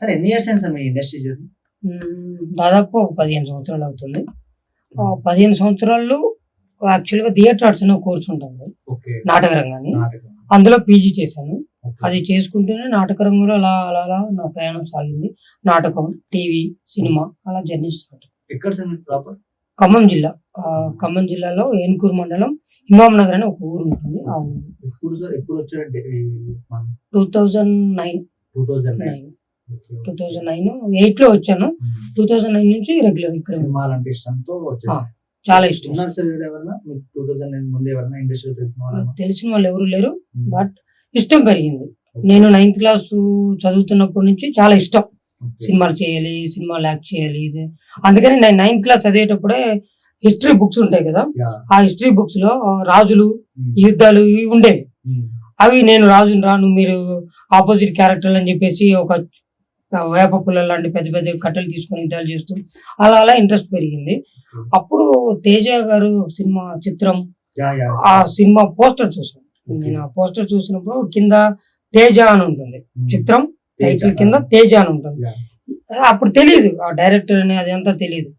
Sir ఎన్ని years అయింది sir మీ industry journey. దాదాపు ఒక పదిహేను సంవత్సరాలు అవుతుంది. పదిహేను సంవత్సరాలు యాక్చువల్గా థియేటర్ ఆర్ట్స్ అనే కోర్స్ ఉంటుంది. నాటక రంగాన్ని. అందులో పీజీ చేశాను. అది చేసుకుంటూనే నాటక రంగంలో అలా అలా అలా నా ప్రయాణం సాగింది. నాటకం టీవీ సినిమా అలా జర్నీ స్టార్ట్. ఎక్కడ ప్రాపర్? ఖమ్మం జిల్లా. ఖమ్మం జిల్లాలో ఏనుకూరు మండలం హిమాం నగర్ అనే ఒక ఊరు ఉంటుంది. Two thousand nine. Two thousand nine. Two thousand nine ఎయిట్లో వచ్చాను టూ థౌజండ్ నైన్ నుంచి రెగ్యులర్ ఇక్కడ సినిమాలు అంటే ఇష్టంతో చాలా ఇష్టం. ఎవరైనా మీకు టూ థౌజండ్ నైన్ ముందు ఎవరైనా ఇండస్ట్రీలో తెలిసిన వాళ్ళు తెలిసిన వాళ్ళు ఎవరు లేరు బట్ ఇష్టం పెరిగింది. నేను నైన్త్ క్లాస్ చదువుతున్నప్పటి నుంచి చాలా ఇష్టం. సినిమాలు చేయాలి సినిమాలు యాక్ట్ చేయాలి ఇది. అందుకని నేను నైన్త్ క్లాస్ చదివేటప్పుడే హిస్టరీ బుక్స్ ఉంటాయి కదా ఆ హిస్టరీ బుక్స్లో రాజులు యుద్ధాలు ఇవి ఉండేవి. అవి నేను రాజుని రాను మీరు ఆపోజిట్ క్యారెక్టర్ అని చెప్పేసి ఒక వేప పుల్ల లాంటి పెద్ద పెద్ద కట్టెలు తీసుకొని యుద్ధాలు చేస్తూ అలా అలా ఇంట్రెస్ట్ పెరిగింది. అప్పుడు తేజ గారు సినిమా చిత్రం ఆ సినిమా పోస్టర్ చూసాను నేను ఆ పోస్టర్ చూసినప్పుడు కింద తేజ అని ఉంటుంది. చిత్రం టైటిల్ కింద తేజ అని ఉంటుంది. అప్పుడు తెలియదు ఆ డైరెక్టర్ అని అదంతా తెలియదు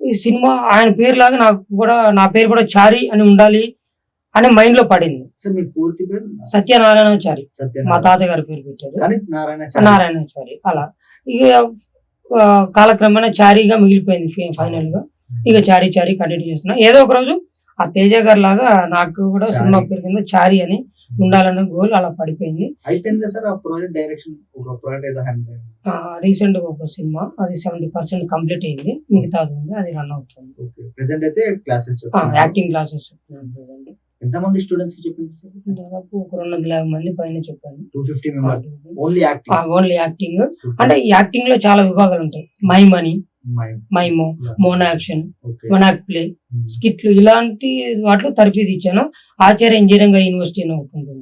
ఈ సినిమా ఆయన పేరు లాగా నాకు కూడా నా పేరు కూడా చారి అని ఉండాలి. అని మైండ్లో పడింది. పూర్తి పేరు? సత్యనారాయణాచారి మా తాతగారి పేరు పెట్టారు. నారాయణాచారి అలా. ఇక కాలక్రమేణా చారీగా మిగిలిపోయింది ఫైనల్గా ఇక చారీ చారీ కంటిన్యూ చేస్తున్నా. ఏదో ఒక రోజు ఆ తేజ గారి లాగా నాకు కూడా. సినిమా పేరు కింద చారీ అని ఉండాలన్న గోల్ అలా పడిపోయింది. అయిపోయిందా సార్ ఆ ప్రాజెక్ట్ డైరెక్షన్ ఒక ప్రాజెక్ట్ ఏదో హ్యాండ్ రీసెంట్గా ఒక సినిమా. అది సెవెంటీ పర్సెంట్ కంప్లీట్ అయింది. మిగతాది ఉంది అది రన్ అవుతుంది. ప్రెసెంట్ అయితే క్లాసెస్ యాక్టింగ్ క్లాసెస్ చెప్తున్నాను ఎంత మంది స్టూడెంట్స్కి చెప్పింది సార్? దాదాపు ఒక రెండు వందల యాభై మంది పైన చెప్పాను two fifty members only acting only acting అంటే యాక్టింగ్లో చాలా విభాగాలు ఉంటాయి. మైమని మైమో మోనో యాక్షన్ మొనాక్ ప్లే స్కిట్లు ఇలాంటి వాటిలో తరఫీదు ఇచ్చాను. ఆచార్య ఇంజనీరింగ్ యూనివర్సిటీ అని ఉంటుంది.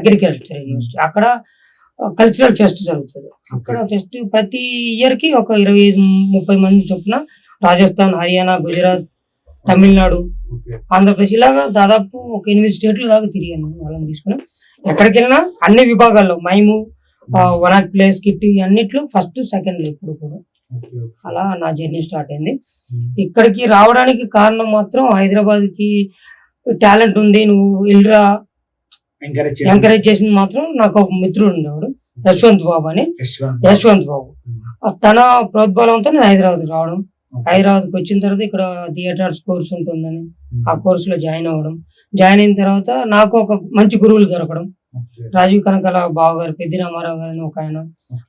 అగ్రికల్చర్ యూనివర్సిటీ అక్కడ కల్చరల్ ఫెస్ట్ జరుగుతుంది. అక్కడ ఫెస్ట్ ప్రతి ఇయర్కి ఒక ఇరవై ముప్పై మంది చొప్పున రాజస్థాన్ హర్యానా గుజరాత్ తమిళనాడు ఆంధ్రప్రదేశ్ ఇలాగా దాదాపు ఒక ఎనిమిది స్టేట్లు దాకా తిరిగాను వాళ్ళని తీసుకుని. ఎక్కడికి వెళ్ళినా అన్ని విభాగాల్లో mime one act play skit అన్నిట్లో ఫస్ట్ సెకండ్ ఎప్పుడు కూడా. అలా నా జర్నీ స్టార్ట్ అయింది. ఇక్కడికి రావడానికి కారణం మాత్రం హైదరాబాద్కి టాలెంట్ ఉంది నువ్వు వెళ్ళరా ఎంకరేజ్ చేసింది. మాత్రం నాకు ఒక మిత్రుడు ఉండేవాడు యశ్వంత్ బాబు అని. యశ్వంత్ బాబు. తన ప్రోద్బలంతో నేను హైదరాబాద్ రావడం హైదరాబాద్కి వచ్చిన తర్వాత ఇక్కడ థియేటర్స్ కోర్స్ ఉంటుందని ఆ కోర్సులో జాయిన్ అవ్వడం. జాయిన్ అయిన తర్వాత నాకు ఒక మంచి గురువులు దొరకడం. రాజీవ్ కనకాల బావ గారు పెద్ది రామారావు గారు అని ఒక ఆయన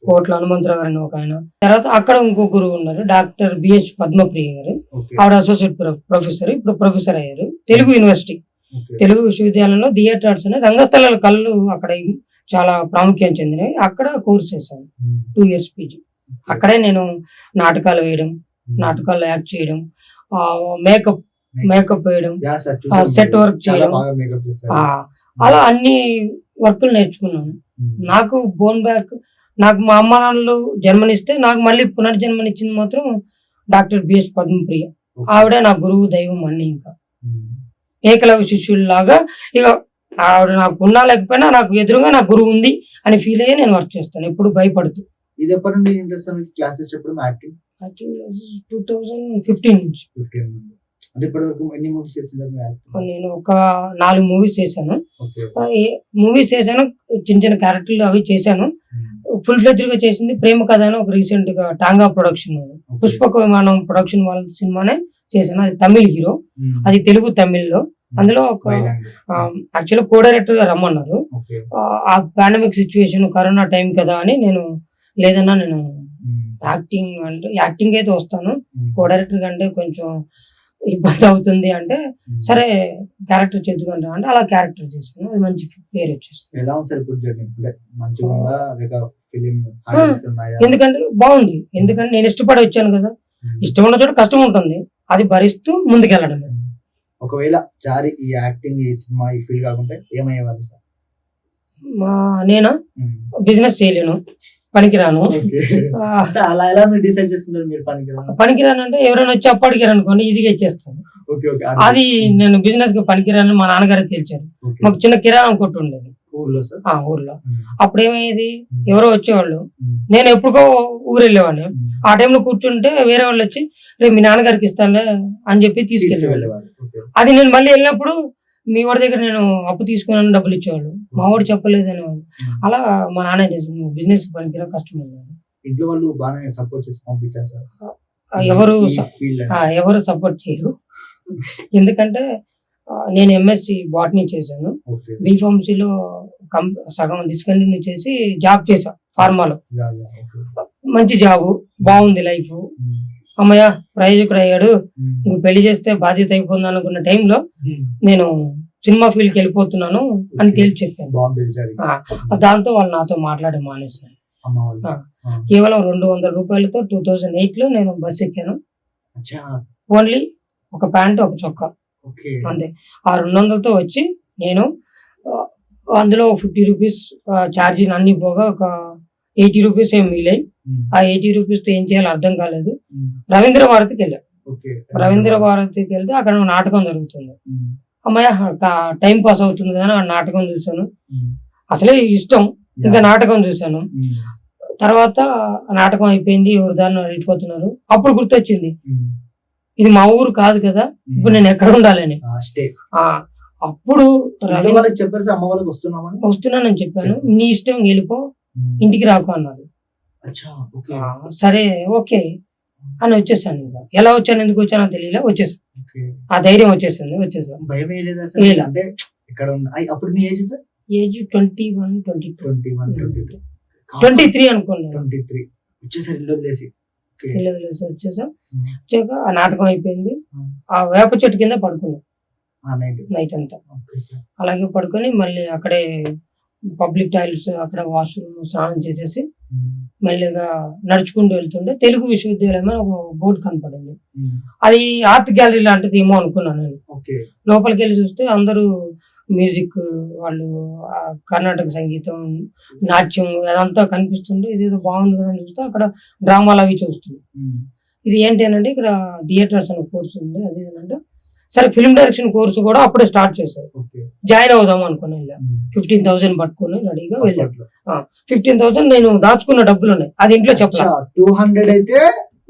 కోట్ల హనుమంతరావు గారు అని ఒక ఆయన. తర్వాత అక్కడ ఇంకో గురువు ఉన్నారు డాక్టర్ బిహెచ్ పద్మప్రియ గారు. ఆవిడ అసోసియేట్ ప్రొఫెసర్ ఇప్పుడు ప్రొఫెసర్ అయ్యారు. తెలుగు యూనివర్సిటీ తెలుగు విశ్వవిద్యాలయంలో థియేటర్ ఆర్ట్స్ అనే రంగస్థలాల కళ్ళు అక్కడ చాలా ప్రాముఖ్యం చెందినవి. అక్కడ కోర్స్ చేశాను. టూ ఇయర్స్ పీజీ అక్కడే నేను నాటకాలు వేయడం నాటకాల్లో యాక్ట్ చేయడం మేకప్ మేకప్ వేయడం work చాలా చేయడం. అలా అన్ని వర్కులు నేర్చుకున్నాను. నాకు బోన్ బ్యాక్ నాకు మా అమ్మ నాన్నలు జన్మనిస్తే నాకు మళ్ళీ పునర్జన్మనిచ్చింది మాత్రం డాక్టర్ బిఎస్ పద్మప్రియ. ఆవిడ నా గురువు దైవం అన్ని ఇంకా. ఏకలవ్య శిష్యుల్లాగా ఇక ఆవిడ నాకు ఉన్నా లేకపోయినా నాకు ఎదురుగా నా గురువు ఉంది అని ఫీల్ అయ్యి నేను వర్క్ చేస్తాను. ఎప్పుడు భయపడుతూ ఇది ఎప్పటి నుండి ఇంట్రెస్ట్ క్లాసెస్ చెప్పడం యాక్టింగ్ టూ థౌజండ్ ఫిఫ్టీన్ నుంచి. ఫిఫ్టీన్ నుండి. అంటే ఇప్పటి వరకు ఎన్ని మూవీస్ చేసింటారు మీరు యాక్టింగ్ నేను ఒక నాలుగు మూవీస్ చేశాను. మూవీస్ చేశాను చిన్న చిన్న క్యారెక్టర్లు అవి చేశాను. ఫుల్ ఫ్లెజ్డ్గా చేసింది ప్రేమ కథ అని ఒక రీసెంట్గా టాంగా ప్రొడక్షన్ పుష్పక విమానం ప్రొడక్షన్ వాళ్ళ సినిమానే చేశాను. అది తమిళ్ హీరో. అది తెలుగు తమిళ్ళో. అందులో ఒక యాక్చువల్ కో డైరెక్టర్గా రమ్మన్నారు. ఆ పాండమిక్ సిచ్యువేషన్ కరోనా టైం కదా అని నేను లేదన్నా నేను యాక్టింగ్ అంటే యాక్టింగ్ అయితే వస్తాను. కో డైరెక్టర్ కంటే కొంచెం ఇబ్బంది అవుతుంది అంటే సరే క్యారెక్టర్ చేద్దుకుంటా అంటే అలా క్యారెక్టర్ చేశాను అది మంచి పేరు వచ్చేసింది ఎలా ఉంది ఇప్పుడు జర్నీ ఎందుకంటే బాగుంది. ఎందుకంటే నేను ఇష్టపడి వచ్చాను కదా. ఇష్టం ఉన్న చోట కష్టం ఉంటుంది. అది భరిస్తూ ముందుకెళ్ళడం ఒకవేళ చారి ఈ యాక్టింగ్ ఈ సినిమా ఈ ఫీల్ కాకుంటే ఏమయ్యేవాళ్ళు సార్? మా నేను? బిజినెస్ చేయలేను. పనికిరాను. అలా ఎలా మీరు డిసైడ్ చేసుకుంటారు మీరు పనికి పనికిరాను అంటే ఎవరైనా వచ్చి అప్పటికి అనుకోండి ఈజీగా ఇచ్చేస్తాను. Okay okay. అది నేను బిజినెస్కి పనికిరాను మా నాన్నగారే తేల్చారు. మాకు చిన్న కిరాణం కొట్టు ఉండేది. ఊర్లో సార్? ఆ ఊర్లో. అప్పుడు ఏమయ్యేది ఎవరో వచ్చేవాళ్ళు. నేను ఎప్పుడుకో ఊరు వెళ్ళేవాడిని ఆ టైంలో కూర్చుంటే వేరే వాళ్ళు వచ్చి రేపు మీ నాన్నగారికి ఇస్తానులే అని చెప్పి తీసుకెళ్ళేవాళ్ళు. అది నేను మళ్ళీ వెళ్ళినప్పుడు మీ వాడి దగ్గర నేను అప్పు తీసుకున్నాను డబ్బులు ఇచ్చేవాళ్ళు మా వాడు చెప్పలేదు అనేవాడు అలా మా నాన్న బిజినెస్ పనికిరా కష్టం ఇంట్లో వాళ్ళు బాగానే సపోర్ట్ చేసి పంపించారు సార్ ఎవరు. ఎవరు సపోర్ట్ చేయరు. ఎందుకంటే నేను ఎంఎస్సి బాటనీ చేశాను. బీఫార్మసీలో కం సగం డిస్కంటిన్యూ చేసి జాబ్ చేశా ఫార్మాలో. మంచి జాబ్ బాగుంది లైఫ్ అమ్మయ్య ప్రయోజకుడు అయ్యాడు ఇంక పెళ్ళి చేస్తే బాధ్యత అయిపోతుంది అనుకున్న టైంలో. నేను సినిమా ఫీల్డ్కి వెళ్ళిపోతున్నాను అని తేల్చి చెప్పాను. దాంతో వాళ్ళు నాతో మాట్లాడి. ఆ. కేవలం రెండు వందల రూపాయలతో టూ థౌజండ్ ఎయిట్లో నేను బస్ ఎక్కాను. ఓన్లీ ఒక ప్యాంట్ ఒక చొక్కా. అంతే. ఆ రెండు వందలతో వచ్చి నేను అందులో ఫిఫ్టీ రూపీస్ ఛార్జీలు అన్ని పోగా ఒక ఎయిటీ రూపీస్ ఏమి మిగిలాయి ఆ ఎయిటీ రూపీస్తో ఏం చేయాలో అర్థం కాలేదు. రవీంద్ర భారతికి వెళ్ళాను ఓకే. రవీంద్ర భారతికి వెళ్తే అక్కడ నాటకం జరుగుతుంది. అమ్మాయ టైం పాస్ అవుతుంది కదా ఆ నాటకం చూశాను. అసలే ఇష్టం. ఇంకా నాటకం చూశాను. తర్వాత నాటకం అయిపోయింది ఎవరు దాన్ని వెళ్ళిపోతున్నారు అప్పుడు గుర్తొచ్చింది. ఇది మా ఊరు కాదు కదా. ఇప్పుడు నేను ఎక్కడ ఉండాలని. అప్పుడు వస్తున్నానని చెప్పాను. నీ ఇష్టం వెళ్ళిపో. ఇంటికి రాకు అన్నారు. సరే ఓకే. అని వచ్చేసాను ఇంకా. ఎలా వచ్చాను ఎందుకు వచ్చానో తెలియలే వచ్చేసాను ఆ ధైర్యం వచ్చేసింది వచ్చేసాను భయం. అంటే ఇక్కడ అప్పుడు మీ age sir? Age twenty one twenty twenty one twenty two. Twenty three అనుకోండి ట్వంటీ త్రీ. వచ్చేసారి ఇల్లు వదిలేసి. ఇల్లు వదిలేసి వచ్చేసాం. ఉమ్, వచ్చాక ఆ నాటకం అయిపోయింది. ఆ వేప చెట్టు కింద పడుకున్నాం. నైట్. అంతా. అలాగే పడుకొని మళ్ళీ అక్కడే పబ్లిక్ టాయిలెట్స్ అక్కడ వాష్రూమ్ స్నానం చేసేసి మెల్లిగా నడుచుకుంటూ వెళ్తుంటే తెలుగు విశ్వవిద్యాలయం అని ఒక బోర్డు కనపడింది. అది ఆర్ట్ గ్యాలరీ లాంటిది ఏమో అనుకున్నాను నేను. లోపలికి వెళ్ళి చూస్తే అందరూ మ్యూజిక్ వాళ్ళు కర్ణాటక సంగీతం నాట్యం అదంతా కనిపిస్తుంటే ఇదేదో బాగుంది కదా అని చూస్తే అక్కడ డ్రామాలు అవి చూస్తుంది ఇది ఏంటి అని అంటే ఇక్కడ థియేటర్స్ అనే కోర్స్ ఉంది. అది ఏంటంటే సరే ఫిల్మ్ డైరెక్షన్ కోర్సు కూడా అప్పుడే స్టార్ట్ చేశారు. జాయిన్ అవుదాం అనుకుని ఫిఫ్టీన్ థౌసండ్ పట్టుకుని రెడీగా వెళ్ళాం. అప్పట్లో. ఫిఫ్టీన్ థౌసండ్ నేను దాచుకున్న డబ్బులు ఉన్నాయి. అది ఇంట్లో చెప్పలా. టూ హండ్రెడ్ అయితే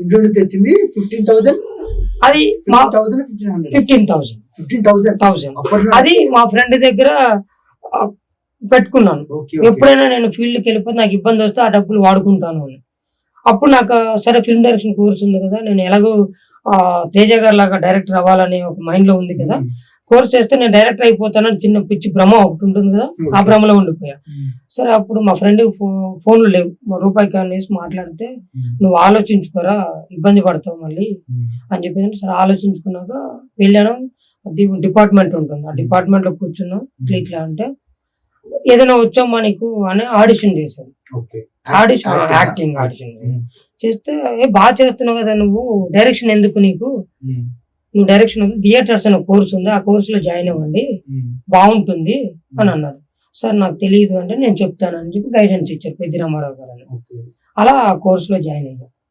ఇంట్లో తెచ్చింది ఫిఫ్టీన్ థౌసండ్ అది మా fifteen thousand fifteen thousand thousand అది మా ఫ్రెండ్ దగ్గర పెట్టుకున్నాను. ఎప్పుడైనా నేను ఫీల్డ్కి వెళ్ళిపోతే నాకు ఇబ్బంది వస్తే ఆ డబ్బులు వాడుకుంటాను అని. అప్పుడు నాకు సరే ఫిల్మ్ డైరెక్షన్ కోర్స్ ఉంది కదా నేను ఎలాగో తేజ గారి లాగా డైరెక్టర్ అవ్వాలని ఒక మైండ్లో ఉంది కదా. కోర్స్ చేస్తే నేను డైరెక్టర్ అయిపోతానని చిన్న పిచ్చి భ్రమ ఒకటి ఉంటుంది కదా ఆ. భ్రమలో ఉండిపోయా. సరే అప్పుడు మా ఫ్రెండ్ ఫోన్లు లేవు. రూపాయి కాన్ వేసి మాట్లాడితే నువ్వు ఆలోచించుకోరా ఇబ్బంది పడతావు మళ్ళీ అని చెప్పి సరే ఆలోచించుకున్నాక వెళ్ళాను. డిపార్ట్మెంట్ ఉంటుంది. ఆ డిపార్ట్మెంట్లో కూర్చున్నాం. ఇట్లా అంటే ఏదైనా వచ్చామా నీకు అని ఆడిషన్ చేశాను ఆడిషన్. యాక్టింగ్ ఆడిషన్ ఉమ్, చేస్తే ఏ బాగా చేస్తున్నావు కదా నువ్వు డైరెక్షన్ ఎందుకు నీకు? ఉమ్, నువ్వు డైరెక్షన్ థియేటర్స్ అనే కోర్స్ ఉంది ఆ కోర్సులో జాయిన్ అవ్వండి ఉమ్, బాగుంటుంది అని అన్నారు సార్ నాకు తెలియదు అంటే నేను చెప్తాను అని చెప్పి గైడెన్స్ ఇచ్చారు పెద్ది రామారావు గారు అలా ఆ కోర్సులో జాయిన్ అయ్యాను